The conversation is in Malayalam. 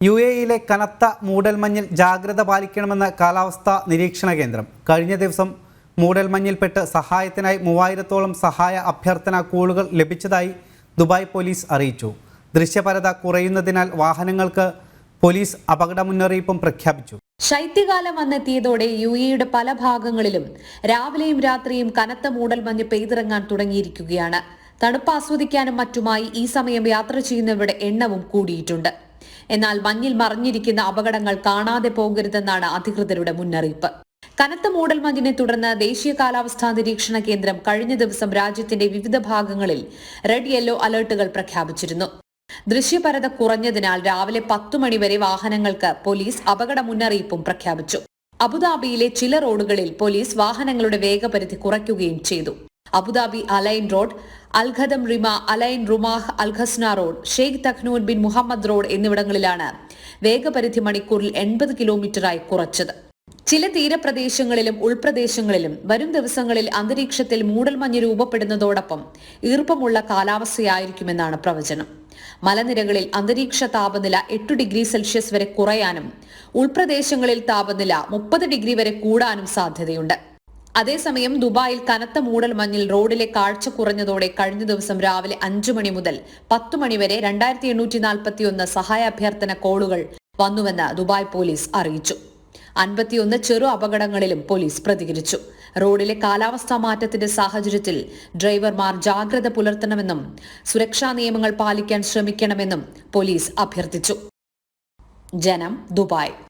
യു എയിലെ കനത്ത മൂടൽമഞ്ഞിൽ ജാഗ്രത പാലിക്കണമെന്ന് കാലാവസ്ഥാ നിരീക്ഷണ കേന്ദ്രം കഴിഞ്ഞ ദിവസം മൂടൽമഞ്ഞിൽപ്പെട്ട് സഹായത്തിനായി മൂവായിരത്തോളം സഹായ അഭ്യർത്ഥന കോളുകൾ ലഭിച്ചതായി ദുബായ് പോലീസ് അറിയിച്ചു. ദൃശ്യപരത കുറയുന്നതിനാൽ വാഹനങ്ങൾക്ക് പോലീസ് അപകട മുന്നറിയിപ്പും പ്രഖ്യാപിച്ചു. ശൈത്യകാലം വന്നെത്തിയതോടെ യു എയുടെ പല ഭാഗങ്ങളിലും രാവിലെയും രാത്രിയും കനത്ത മൂടൽമഞ്ഞ് പെയ്തിറങ്ങാൻ തുടങ്ങിയിരിക്കുകയാണ്. തണുപ്പ് ആസ്വദിക്കാനും മറ്റുമായി ഈ സമയം യാത്ര ചെയ്യുന്നവരുടെ എണ്ണവും കൂടിയിട്ടുണ്ട്. എന്നാൽ മഞ്ഞിൽ മറിഞ്ഞിരിക്കുന്ന അപകടങ്ങൾ കാണാതെ പോകരുതെന്നാണ് അധികൃതരുടെ മുന്നറിയിപ്പ്. കനത്ത മൂടൽമഞ്ഞിനെ തുടർന്ന് ദേശീയ കാലാവസ്ഥാ നിരീക്ഷണ കേന്ദ്രം കഴിഞ്ഞ ദിവസം രാജ്യത്തിന്റെ വിവിധ ഭാഗങ്ങളിൽ റെഡ് യെല്ലോ അലർട്ടുകൾ പ്രഖ്യാപിച്ചിരുന്നു. ദൃശ്യപരത കുറഞ്ഞതിനാൽ രാവിലെ പത്തു മണിവരെ വാഹനങ്ങൾക്ക് പോലീസ് അപകട മുന്നറിയിപ്പും പ്രഖ്യാപിച്ചു. അബുദാബിയിലെ ചില റോഡുകളിൽ പോലീസ് വാഹനങ്ങളുടെ വേഗപരിധി കുറയ്ക്കുകയും ചെയ്തു. Abu Dhabi Al Ain road Al Khatim Rima Al Ain Rumah Al Khazna road Sheikh Tahnoun bin Mohammed road എന്നിവിടങ്ങളിലാണ് വേഗപരിധി മണിക്കൂറിൽ എൺപത് കിലോമീറ്ററായി കുറച്ചത്. ചില തീരപ്രദേശങ്ങളിലും ഉൾപ്രദേശങ്ങളിലും വരും ദിവസങ്ങളിൽ അന്തരീക്ഷത്തിൽ മൂടൽമഞ്ഞ് രൂപപ്പെടുന്നതോടൊപ്പം ഈർപ്പമുള്ള കാലാവസ്ഥയായിരിക്കുമെന്നാണ് പ്രവചനം. മലനിരകളിൽ അന്തരീക്ഷ താപനില എട്ട് ഡിഗ്രി സെൽഷ്യസ് വരെ കുറയാനും ഉൾപ്രദേശങ്ങളിൽ താപനില മുപ്പത് ഡിഗ്രി വരെ കൂടാനും സാധ്യതയുണ്ട്. അതേസമയം ദുബായിൽ കനത്ത മൂടൽ മഞ്ഞിൽ റോഡിലെ കാഴ്ച കുറഞ്ഞതോടെ കഴിഞ്ഞ ദിവസം രാവിലെ അഞ്ചു മണി മുതൽ പത്തു മണിവരെ രണ്ടായിരത്തി എണ്ണൂറ്റി നാൽപ്പത്തിയൊന്ന് സഹായ അഭ്യർത്ഥന കോളുകൾ വന്നുവെന്ന് ദുബായ് പോലീസ് അറിയിച്ചു. അൻപത്തിയൊന്ന് ചെറു അപകടങ്ങളിലും പോലീസ് പ്രതികരിച്ചു. റോഡിലെ കാലാവസ്ഥാ മാറ്റത്തിന്റെ സാഹചര്യത്തിൽ ഡ്രൈവർമാർ ജാഗ്രത പുലർത്തണമെന്നും സുരക്ഷാ നിയമങ്ങൾ പാലിക്കാൻ ശ്രമിക്കണമെന്നും പോലീസ് അഭ്യർത്ഥിച്ചു. ജനം ദുബായ്.